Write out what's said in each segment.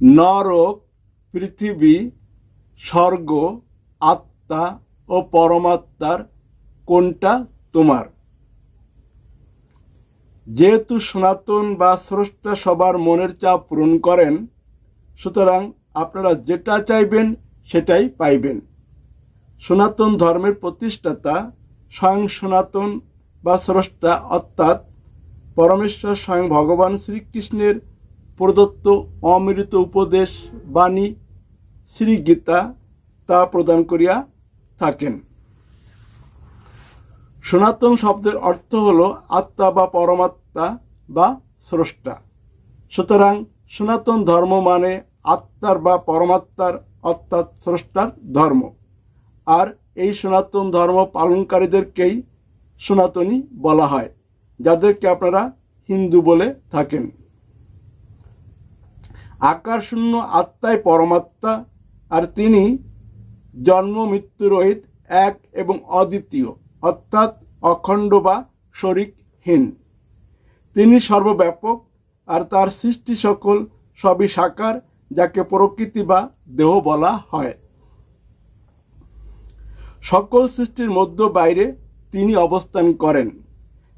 নরক, পৃথিবী, স্বর্গ, আত্মা ও পরমাত্মার কোনটা তোমার। যেহেতু সনাতন বা স্রষ্টা সবার মনের চাপ পূরণ করেন, সুতরাং আপনারা যেটা চাইবেন সেটাই পাইবেন। সনাতন ধর্মের প্রতিষ্ঠাতা স্বয়ং সনাতন বা স্রষ্টা অর্থাৎ পরমেশ্বর স্বয়ং ভগবান শ্রীকৃষ্ণের প্রদত্ত অমৃত উপদেশ বাণী শ্রী গীতা তা প্রদান করিয়া থাকেন। সনাতন শব্দের অর্থ হল আত্মা বা পরমাত্মা বা স্রষ্টা। সুতরাং সনাতন ধর্ম মানে আত্মার বা পরমাত্মার অর্থাৎ স্রষ্টার ধর্ম। আর এই সনাতন ধর্ম পালনকারীদেরকেই সনাতনী বলা হয়, যাদেরকে আপনারা হিন্দু বলে থাকেন। আকার শূন্য আত্মাই পরমাত্মা, আর তিনি জন্ম, মৃত্যু রহিত এক এবং অদ্বিতীয়, অর্থাৎ অখণ্ড বা শরিকহীন। তিনি সর্বব্যাপক, আর তার সৃষ্টি সকল সবই সাকার, যাকে প্রকৃতি বা দেহ বলা হয়। সকল সৃষ্টির মধ্য বাইরে তিনি অবস্থান করেন।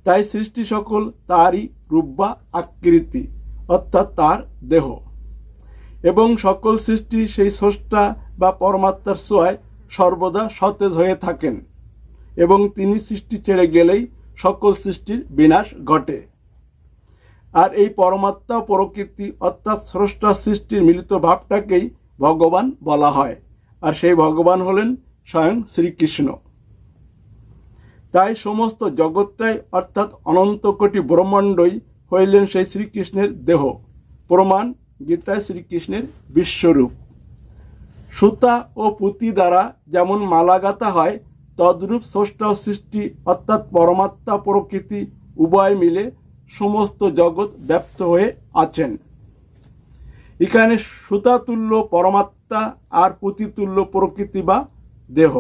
তাই সৃষ্টি সকল তারই রূপ বা আকৃতি, অর্থাৎ তার দেহ। এবং সকল সৃষ্টি সেই স্রষ্টা বা পরমাত্মার সোয়ায় সর্বদা সতেজ হয়ে থাকেন, এবং তিনি সৃষ্টি ছেড়ে গেলেই সকল সৃষ্টির বিনাশ ঘটে। আর এই পরমাত্মা প্রকৃতি অর্থাৎ স্রষ্টা সৃষ্টির মিলিত ভাবটাকেই ভগবান বলা হয়, আর সেই ভগবান হলেন স্বয়ং শ্রীকৃষ্ণ। তাই সমস্ত জগৎটাই অর্থাৎ অনন্ত কোটি ব্রহ্মাণ্ডই হইলেন সেই শ্রীকৃষ্ণের দেহ, প্রমাণ গীতায় শ্রীকৃষ্ণের বিশ্বরূপ। সুতা ও পুঁতি দ্বারা যেমন মালা গাঁথা হয়, তদ্রূপ স্রষ্টা সৃষ্টি অর্থাৎ পরমাত্মা প্রকৃতি উভয় মিলে সমস্ত জগৎ ব্যপ্ত হয়ে আছেন। এখানে সুতাতুল্য পরমাত্মা আর পুঁতিতুল্য প্রকৃতি বা দেহ।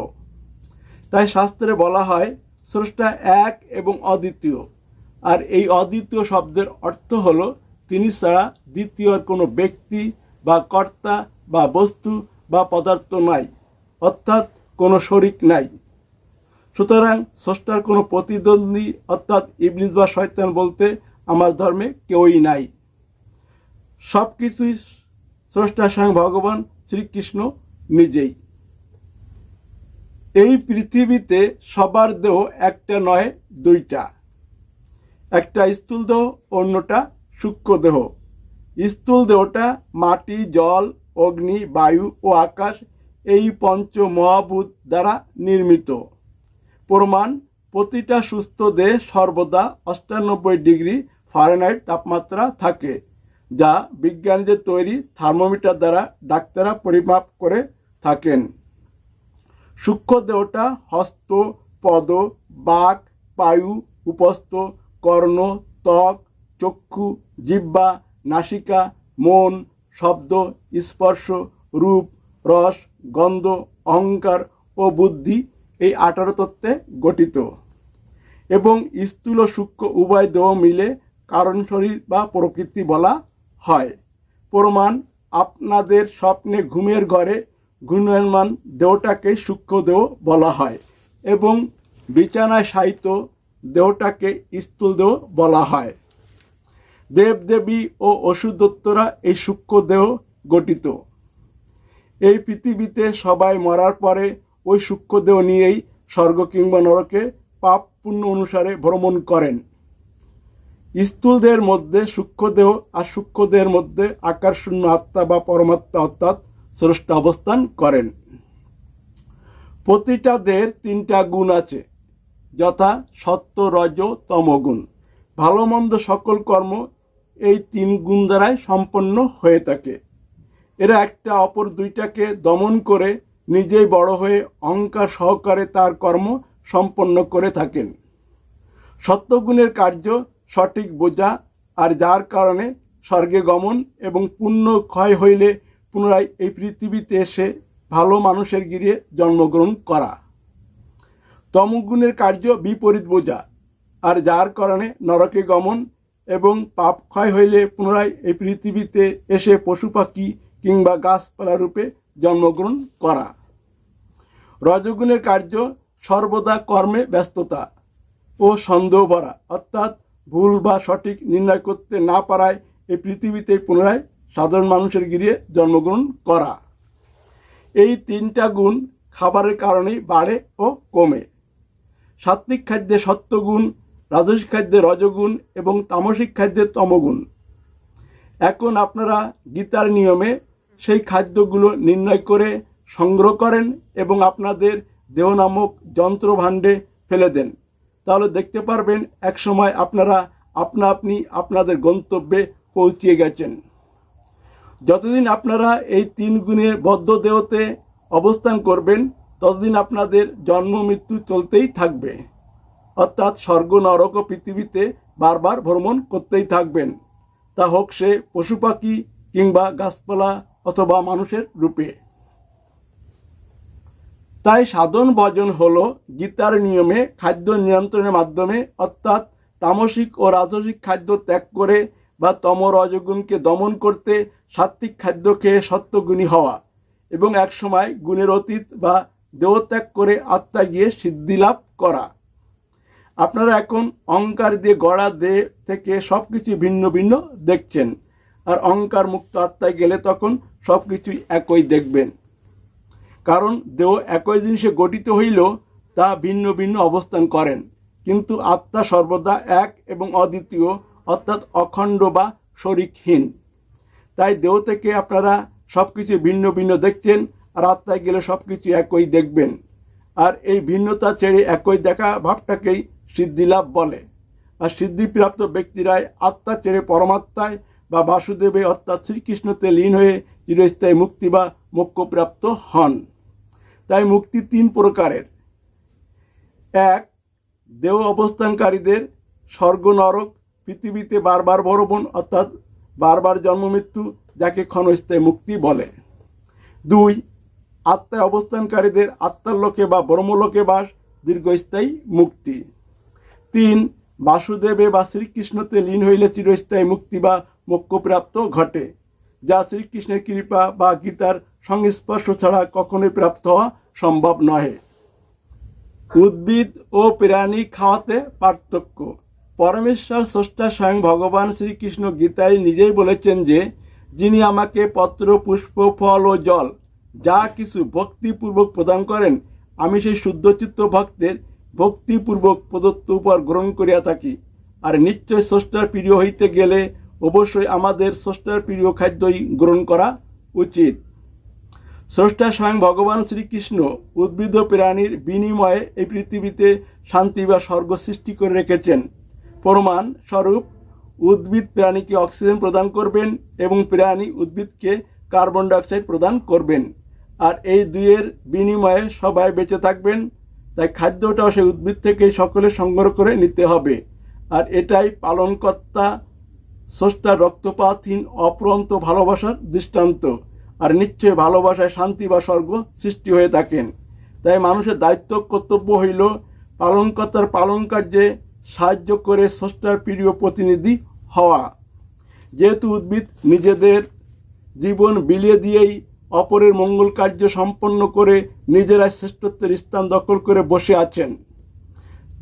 তাই শাস্ত্রে বলা হয়, স্রষ্টা এক এবং অদ্বিতীয়। আর এই অদ্বিতীয় শব্দের অর্থ হল তিনি ছাড়া দ্বিতীয় আর কোনো ব্যক্তি বা কর্তা বা বস্তু বা পদার্থ নাই, অর্থাৎ কোনো শরিক নাই। সুতরাং স্রষ্টার কোনো প্রতিদ্বন্দ্বী, অর্থাৎ ইবলিস বা শয়তান বলতে আমার ধর্মে কেউই নাই। সব কিছুই স্রষ্টা স্বয়ং ভগবান শ্রীকৃষ্ণ নিজেই। এই পৃথিবীতে সবার দেহ একটা নয়, দুইটা। একটা স্থূল দেহ অন্যটা সূক্ষ্ম দেহ। স্থূল দেহটা মাটি, জল, অগ্নি, বায়ু ও আকাশ এই পঞ্চ মহাভূত দ্বারা নির্মিত। প্রমাণ, প্রতিটা সুস্থ দেহ সর্বদা অষ্টানব্বই ডিগ্রি ফারেনহাইট তাপমাত্রা থাকে, যা বিজ্ঞানীদের তৈরি থার্মোমিটার দ্বারা ডাক্তাররা পরিমাপ করে থাকেন। সূক্ষ্ম দেহটা হস্ত, পদ, বাক পায়ু উপস্থ, কর্ণ, ত্বক, চক্ষু জিহ্বা, নাসিকা, মন, শব্দ, স্পর্শ, রূপ, রস, গন্ধ, অহংকার ও বুদ্ধি এই আঠারো তত্ত্বে গঠিত। এবং স্থূল সূক্ষ্ম উভয় দেহ মিলে কারণ শরীর বা প্রকৃতি বলা হয়। প্রমাণ, আপনাদের স্বপ্নে ঘুমের ঘরে ঘূর্ণমান দেহটাকে সূক্ষ্ম দেহ বলা হয় এবং বিছানায় সাহিত্য দেহটাকে স্থূল দেহ বলা হয়। দেবদেবী ও ওষুধত্তরা এই সূক্ষ্ম দেহ গঠিত। এই পৃথিবীতে সবাই মরার পরে ওই সূক্ষ্ম দেহ নিয়েই স্বর্গ কিংবা নরকে পাপ পুণ্য অনুসারে ভ্রমণ করেন। স্থূল দেহের মধ্যে সূক্ষ্ম দেহ আর সূক্ষ্ম দেহের মধ্যে আকার শূন্য আত্মা বা পরমাত্মা অর্থাৎ স্রষ্টা অবস্থান করেন। প্রতিটা দেহের তিনটা গুণ আছে, যথা সত্য, রজ, তমগুণ। ভালো মন্দ সকল কর্ম এই তিন গুণ দ্বারাই সম্পন্ন হয়ে থাকে। এরা একটা অপর দুইটাকে দমন করে নিজেই বড় হয়ে অহংকার সহকারে তার কর্ম সম্পন্ন করে থাকেন। সত্যগুণের কার্য সঠিক বোঝা আর যার কারণে স্বর্গে গমন এবং পুণ্য ক্ষয় হইলে পুনরায় এই পৃথিবীতে এসে ভালো মানুষের গিরিয়ে জন্মগ্রহণ করা। তমগুণের কার্য বিপরীত বোঝা আর যার কারণে নরকে গমন এবং পাপ ক্ষয় হইলে পুনরায় এই পৃথিবীতে এসে পশু পাখি কিংবা গাছপালা রূপে জন্মগ্রহণ করা। রজগুণের কার্য সর্বদা কর্মে ব্যস্ততা ও সন্দেহ ভরা। অর্থাৎ ভুল বা সঠিক নির্ণয় করতে না পারায় এই পৃথিবীতে পুনরায় সাধারণ মানুষের গিরিয়ে জন্মগ্রহণ করা। এই তিনটা গুণ খাবারের কারণেই বাড়ে ও কমে। সাত্বিক খাদ্যে সত্যগুণ রাজসিক খাদ্যে রজগুণ এবং তামসিক খাদ্যে তমগুণ। এখন আপনারা গীতার নিয়মে সেই খাদ্যগুলো নির্ণয় করে সংগ্রহ করেন এবং আপনাদের দেহ নামক যন্ত্রভাণ্ডে ফেলে দেন। তাহলে দেখতে পারবেন একসময় আপনারা আপনা আপনি আপনাদের গন্তব্যে পৌঁছিয়ে গেছেন। যতদিন আপনারা এই তিন গুণের বদ্ধ দেহতে অবস্থান করবেন, ততদিন আপনাদের জন্ম মৃত্যু চলতেই থাকবে। অর্থাৎ স্বর্গ, নরক পৃথিবীতে বারবার ভ্রমণ করতেই থাকবেন। তা হোক সে পশু পাখি কিংবা গাছপালা অথবা মানুষের রূপে। তাই সাধন ভজন হলো গীতার নিয়মে খাদ্য নিয়ন্ত্রণের মাধ্যমে, অর্থাৎ তামসিক ও রাজসিক খাদ্য ত্যাগ করে বা তম রজগুণকে দমন করতে সাত্বিক খাদ্য খেয়ে সত্যগুণী হওয়া এবং একসময় গুণের অতীত বা দেহত্যাগ করে আত্মা গিয়ে সিদ্ধি লাভ করা। আপনারা এখন অহংকার দিয়ে, গড়া দেহ থেকে সব কিছু ভিন্ন ভিন্ন দেখছেন। আর অহংকার মুক্ত আত্মায় গেলে তখন সব কিছুই একই দেখবেন। কারণ দেহ একই জিনিসে গঠিত হইলেও তা ভিন্ন ভিন্ন অবস্থান করেন। কিন্তু আত্মা সর্বদা এক এবং অদ্বিতীয়, অর্থাৎ অখণ্ড বা শরিকহীন তাই দেহ থেকে আপনারা সব কিছু ভিন্ন ভিন্ন দেখছেন আর আত্মায় গেলে সব কিছু একই দেখবেন। আর এই ভিন্নতা ছেড়ে একই দেখা ভাবটাকেই সিদ্ধিলাভ বলে আর সিদ্ধিপ্রাপ্ত ব্যক্তিরাই আত্মা ছেড়ে পরমাত্মায় বা বাসুদেবে অর্থাৎ শ্রীকৃষ্ণতে লীন হয়ে চিরস্থায়ী মুক্তি বা মোক্ষপ্রাপ্ত হন। তাই মুক্তি তিন প্রকারের। এক, দেহ অবস্থানকারীদের স্বর্গ নরক পৃথিবীতে বারবার বরবন অর্থাৎ বারবার জন্ম মৃত্যু যাকে ক্ষণস্থায়ী মুক্তি বলে। দুই, আত্মায় অবস্থানকারীদের আত্মার লোকে বা ব্রহ্মলোকে বাস দীর্ঘস্থায়ী মুক্তি। তিন, বাসুদেবে বা শ্রীকৃষ্ণতে লীন হইলে চিরস্থায়ী মুক্তি বা মোক্ষপ্রাপ্ত ঘটে, যা শ্রীকৃষ্ণের কৃপা বা গীতার সংস্পর্শ ছাড়া কখনোই প্রাপ্ত হওয়া সম্ভব নহে। উদ্ভিদ ও প্রাণী খাওয়াতে পার্থক্য। পরমেশ্বর স্রষ্টা স্বয়ং ভগবান শ্রীকৃষ্ণ গীতায় নিজেই বলেছেন যে, যিনি আমাকে পত্র, পুষ্প, ফল ও জল যা কিছু ভক্তিপূর্বক প্রদান করেন, আমি সেই শুদ্ধচিত্ত ভক্তের ভক্তিপূর্বক প্রদত্ত উপর গ্রহণ করিয়া থাকি। আর নিশ্চয় স্রষ্টার প্রিয় হইতে গেলে অবশ্যই আমাদের স্রষ্টার প্রিয় খাদ্যই গ্রহণ করা উচিত। স্রষ্টা স্বয়ং ভগবান শ্রীকৃষ্ণ উদ্ভিদ প্রাণীর বিনিময়ে এই পৃথিবীতে শান্তি বা স্বর্গ সৃষ্টি করে রেখেছেন। প্রমাণ স্বরূপ, উদ্ভিদ প্রাণীকে অক্সিজেন প্রদান করবেন এবং প্রাণী উদ্ভিদকে কার্বন ডাইঅক্সাইড প্রদান করবেন। আর এই দুইয়ের বিনিময়ে সবাই বেঁচে থাকবেন। তাই খাদ্যটাও সেই উদ্ভিদ থেকে সকলে সংগ্রহ করে নিতে হবে। আর এটাই পালনকর্তা স্রষ্টার রক্তপাতহীন, অপ্রন্ত ভালোবাসার দৃষ্টান্ত। আর নিশ্চয় ভালোবাসায় শান্তি বা স্বর্গ সৃষ্টি হয়ে থাকেন। তাই মানুষের দায়িত্ব, কর্তব্য হইল পালনকর্তার পালন কার্যে সাহায্য করে স্রষ্টার প্রিয় প্রতিনিধি হওয়া। যেহেতু উদ্ভিদ নিজেদের জীবন বিলিয়ে দিয়েই অপরের মঙ্গল কার্য সম্পন্ন করে নিজেরাই শ্রেষ্ঠত্বের স্থান দখল করে বসে আছেন।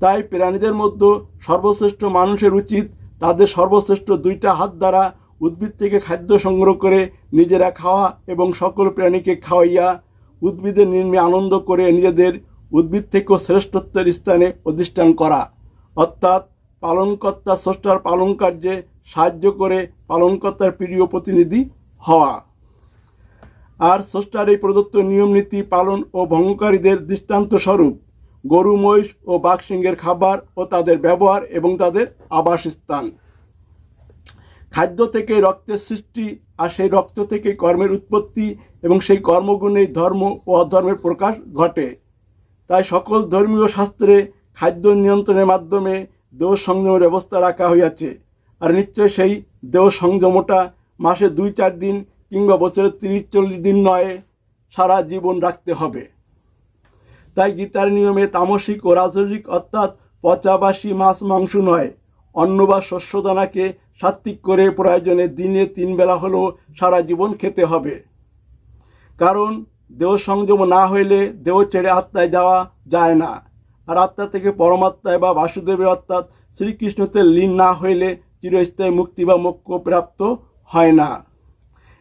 তাই প্রাণীদের মধ্যে সর্বশ্রেষ্ঠ মানুষের উচিত তাদের সর্বশ্রেষ্ঠ দুইটা হাত দ্বারা উদ্ভিদ থেকে খাদ্য সংগ্রহ করে নিজেরা খাওয়া এবং সকল প্রাণীকে খাওয়াইয়া উদ্ভিদের নির্মে আনন্দ করে নিজেদের উদ্ভিদ থেকেও শ্রেষ্ঠত্বের স্থানে অধিষ্ঠান করা। অর্থাৎ পালনকর্তা স্রষ্টার পালন কার্যে সাহায্য করে পালনকর্তার প্রিয় প্রতিনিধি হওয়া। আর স্রষ্টার এই প্রদত্ত নিয়ম নীতি পালন ও ভঙ্গকারীদের দৃষ্টান্ত স্বরূপ। গরু, মহিষ ও বাঘসিংহের খাবার ও তাদের ব্যবহার এবং তাদের আবাসস্থান। খাদ্য থেকে রক্তের সৃষ্টি আর সেই রক্ত থেকে কর্মের উৎপত্তি এবং সেই কর্মগুণেই ধর্ম ও অধর্মের প্রকাশ ঘটে। তাই সকল ধর্মীয় শাস্ত্রে খাদ্য নিয়ন্ত্রণের মাধ্যমে দেহ সংযমের ব্যবস্থা রাখা হইয়াছে। আর নিশ্চয় সেই দেহ সংযমটা মাসে দুই চার দিন কিংবা বছরের তিরিশ চল্লিশ দিন নয়, সারা জীবন রাখতে হবে। তাই গীতার নিয়মে তামসিক ও রাজসিক অর্থাৎ পচাবাসী মাছ মাংস নয়, অন্ন বা শস্যদানাকে সাত্বিক করে প্রয়োজনে দিনে তিন বেলা হলেও সারা জীবন খেতে হবে। কারণ দেহ সংযম না হইলে দেহ ছেড়ে আত্মায় যাওয়া যায় না। আর আত্মা থেকে পরমাত্মায় বা বাসুদেবে অর্থাৎ শ্রীকৃষ্ণতে লীন না হইলে চিরস্থায়ী মুক্তি বা মোক্ষ প্রাপ্ত হয় না।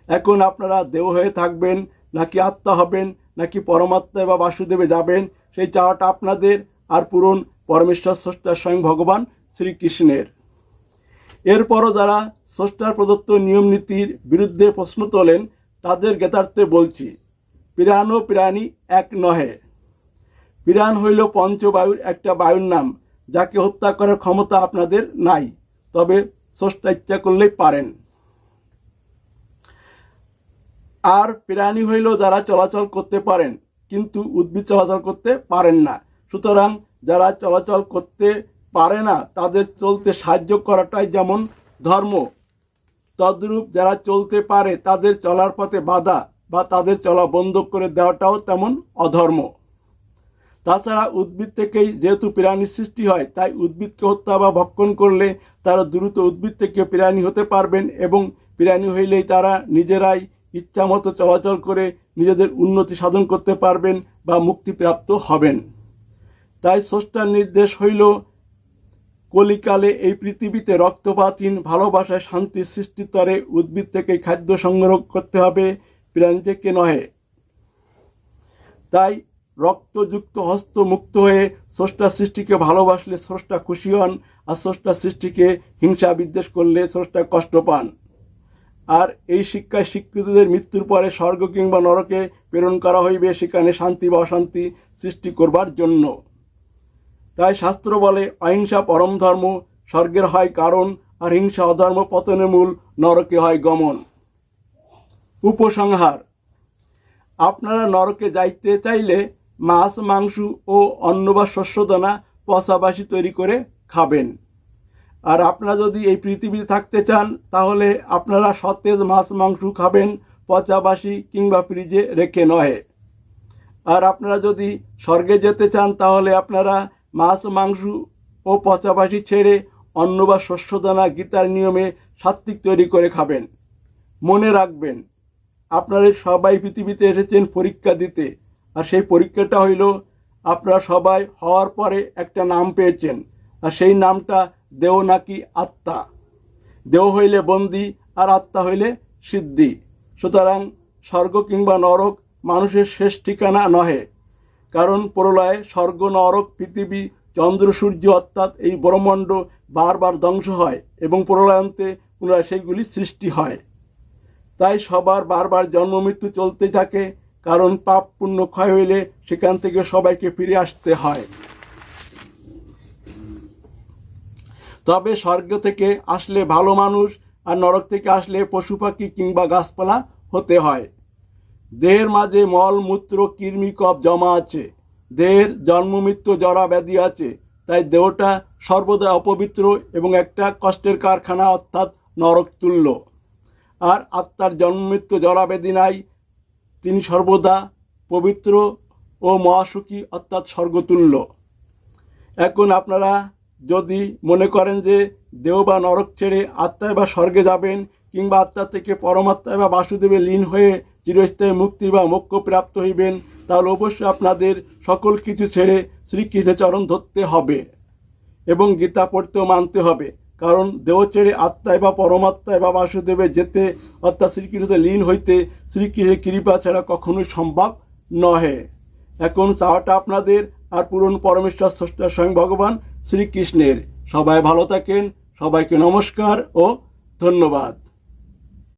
এখন আপনারা দেহ হয়ে থাকবেন, নাকি আত্মা হবেন, নাকি পরমাত্মায় বা বাসুদেবে যাবেন, সেই চাওয়াটা আপনাদের আর পূরণ পরমেশ্বর স্রষ্টা স্বয়ং ভগবান শ্রীকৃষ্ণের। এরপরও যারা স্রষ্টার প্রদত্ত নিয়ম নীতির বিরুদ্ধে প্রশ্ন তোলেন, তাদের জ্ঞাতার্থে বলছি পিরাণ ও প্রাণী এক নহে। পিরাণ হইল পঞ্চবায়ুর একটা বায়ুর নাম, যাকে হত্যা করার ক্ষমতা আপনাদের নাই, তবে স্রষ্টা ইচ্ছা করলেই পারেন। আর প্রাণী হইল যারা চলাচল করতে পারেন, কিন্তু উদ্ভিদ চলাচল করতে পারেন না। সুতরাং যারা চলাচল করতে পারে না, তাদের চলতে সাহায্য করাটাই যেমন ধর্ম, তদ্রূপ যারা চলতে পারে, তাদের চলার পথে বাধা বা তাদের চলা বন্ধ করে দেওয়াটাও তেমন অধর্ম। তাছাড়া উদ্ভিদ থেকেই যেহেতু প্রাণীর সৃষ্টি হয়, তাই উদ্ভিদকে হত্যা বা ভক্ষণ করলে তারা দ্রুত উদ্ভিদ থেকে প্রাণী হতে পারবেন এবং প্রাণী হইলেই তারা নিজেরাই ইচ্ছামতো চলাচল করে নিজেদের উন্নতি সাধন করতে পারবেন বা মুক্তিপ্রাপ্ত হবেন। তাই স্রষ্টার নির্দেশ হইল, কলিকালে এই পৃথিবীতে রক্তপাতহীন ভালোবাসায় শান্তি সৃষ্টিতরে উদ্ভিদ থেকে খাদ্য সংগ্রহ করতে হবে, প্রাণী থেকে নহে। তাই রক্তযুক্ত হস্ত মুক্ত হয়ে স্রষ্টা সৃষ্টিকে ভালোবাসলে স্রষ্টা খুশি হন, আর স্রষ্টা সৃষ্টিকে হিংসা বিদ্বেষ করলে স্রষ্টা কষ্ট পান। আর এই শিক্ষায় শিক্ষিতদের মৃত্যুর পরে স্বর্গ কিংবা নরকে প্রেরণ করা হইবে, সেখানে শান্তি বা অশান্তি সৃষ্টি করবার জন্য। তাই শাস্ত্র বলে, অহিংসা পরম ধর্ম, স্বর্গের হয় কারণ, আর হিংসা অধর্ম পতনের মূল, নরকে হয় গমন। উপসংহার, আপনারা নরকে যাইতে চাইলে মাছ, মাংস ও অন্ন বা শস্যদানা পচাবাসি তৈরি করে খাবেন। আর আপনারা যদি এই পৃথিবীতে থাকতে চান, তাহলে আপনারা সতেজ মাছ, মাংস খাবেন পচাবাসি কিংবা ফ্রিজে রেখে নয়। আর আপনারা যদি স্বর্গে যেতে চান, তাহলে আপনারা মাছ, মাংস ও পচাবাসি ছেড়ে অন্ন বা শস্যদানা, গীতার নিয়মে সাত্বিক তৈরি করে খাবেন। মনে রাখবেন, আপনারা সবাই পৃথিবীতে এসেছেন পরীক্ষা দিতে। আর সেই পরীক্ষাটা হইল, আপনারা সবাই হওয়ার পরে একটা নাম পেয়েছেন। আর সেই নামটা দেহ নাকি আত্মা? দেহ হইলে বন্দি আর আত্মা হইলে সিদ্ধি। সুতরাং স্বর্গ কিংবা নরক মানুষের শেষ ঠিকানা নহে। কারণ প্রলয়ে, স্বর্গ, নরক, পৃথিবী, চন্দ্র, সূর্য অর্থাৎ এই ব্রহ্মাণ্ড বারবার ধ্বংস হয় এবং প্রলয়ান্তে পুনরায় সেইগুলি সৃষ্টি হয়। তাই সবার বারবার জন্ম, মৃত্যু চলতে থাকে, কারণ পাপ পুণ্য ক্ষয় হইলে সেখান থেকে সবাইকে ফিরে আসতে হয়। তবে স্বর্গ থেকে আসলে ভালো মানুষ আর নরক থেকে আসলে পশু পাখি কিংবা গাছপালা হতে হয়। দেহের মাঝে মল, মূত্র, কৃমি জমা আছে। দেহের জন্ম, মৃত্যু, জরা ব্যাধি আছে। তাই দেহটা সর্বদা অপবিত্র এবং একটা কষ্টের কারখানা অর্থাৎ নরক তুল্য। আর আত্মার জন্ম, মৃত্যু, জরা ব্যাধি নাই। তিনি সর্বদা পবিত্র ও মহাসুখী অর্থাৎ স্বর্গতুল্য। এখন আপনারা যদি মনে করেন যে দেহ বা নরক ছেড়ে আত্মায় বা স্বর্গে যাবেন, কিংবা আত্মা থেকে পরমাত্মায় বা বাসুদেবে লীন হয়ে চিরস্থায়ী মুক্তি বা মোক্ষ প্রাপ্ত হইবেন, তাহলে অবশ্যই আপনাদের সকল কিছু ছেড়ে শ্রীকৃষ্ণের চরণ ধরতে হবে এবং গীতা পড়তেও মানতে হবে। কারণ দেহ ছেড়ে আত্মায় বা পরমাত্মায় বা বাসুদেবে যেতে, অর্থাৎ শ্রীকৃষ্ণতে লীন হইতে শ্রীকৃষ্ণের কৃপা ছাড়া কখনোই সম্ভব নহে। এখন চাওয়াটা আপনাদের, আর পূরণ পরমেশ্বর স্রষ্টা স্বয়ং ভগবান শ্রীকৃষ্ণের। সবাই ভালো থাকেন সবাইকে নমস্কার ও ধন্যবাদ।